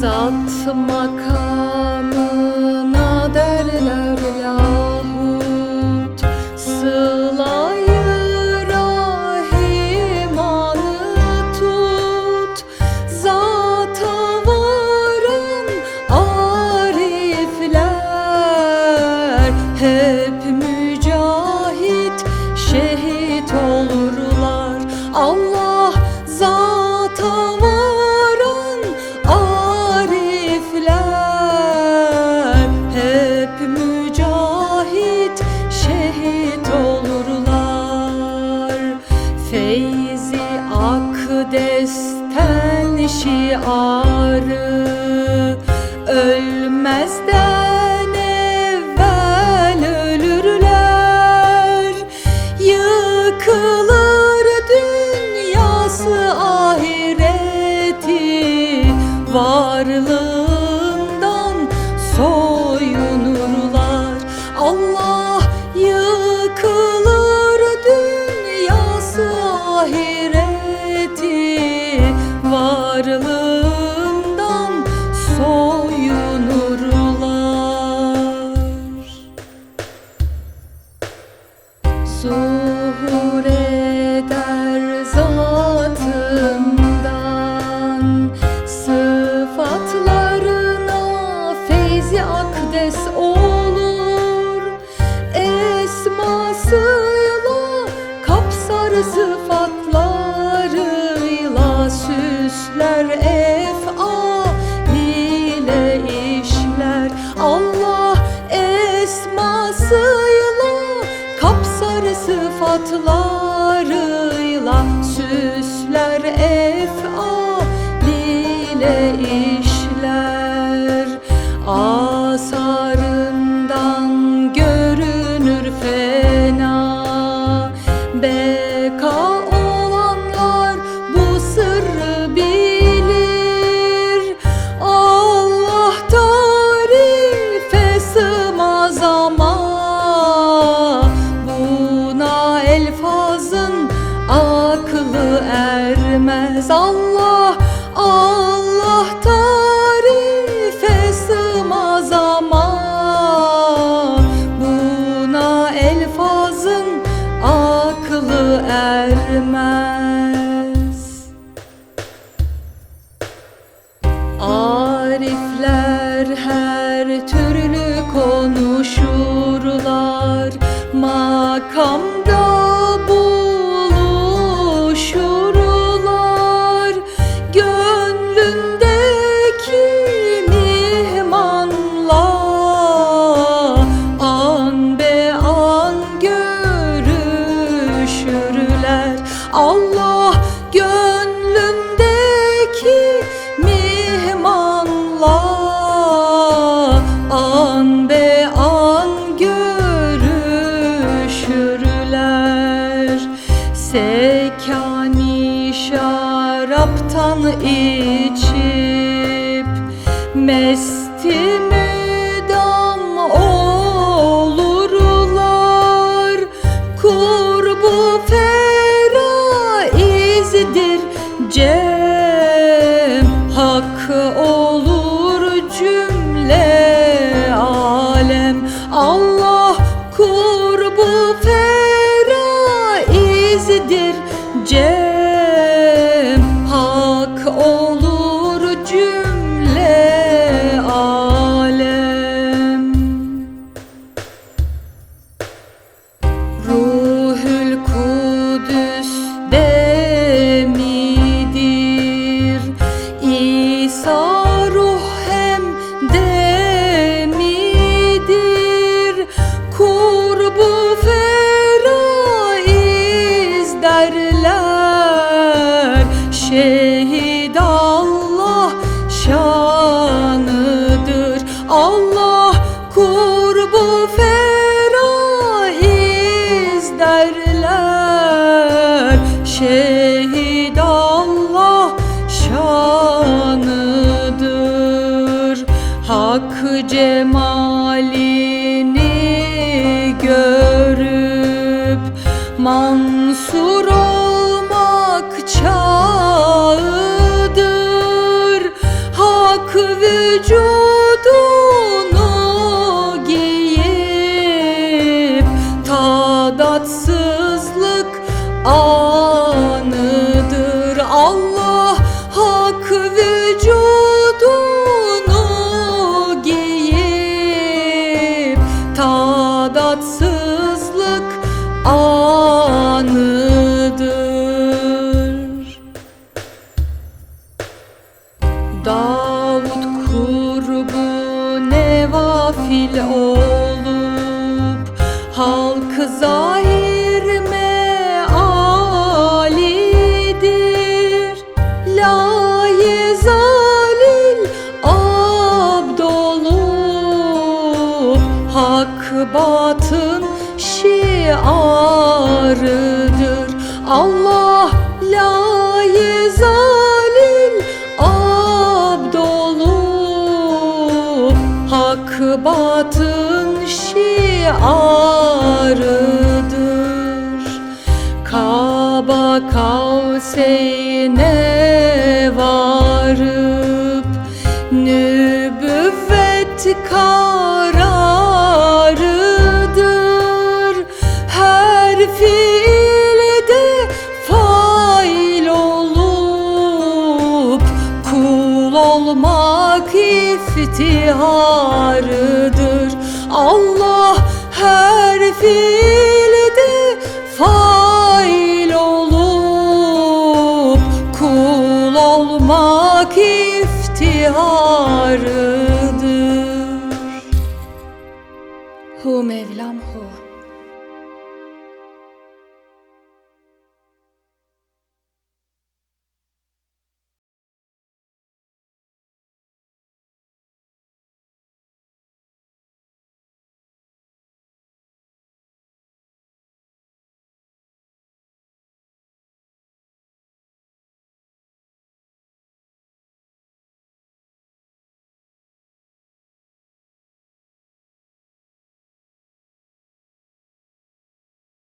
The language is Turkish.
Zat makamına derler lahut akdesten şiarı Ölmezden evvel ölürler. Yıkılır dünyası ahireti Varlığından Varlığından Süsler ef'al ile işler. Allah esmasıyla kapsar sıfatlarıyla süsler ef'al ile işler ermez. Allah Allah tarife sığmaz ama Buna elfazın aklı ermez Allah gönlündeki mihmanla an be an görüşürler. Sekani şaraptan içip Mesti Cem Hakkı olur cümle alem. Allah kurbu feraizdir Cem derler Şehit Allah şanıdır. Allah kurbu feraiz derler. Şehit Allah şanıdır. Hak cemalini Mansur olmak çağıdır. Hak vücudunu giyip Tadatsızlık anıdır Kaba kavseyne varıp Nübüvvet kararıdır. Her fiilde fail olup Kul olmak iftiharıdır. Allah her fiilde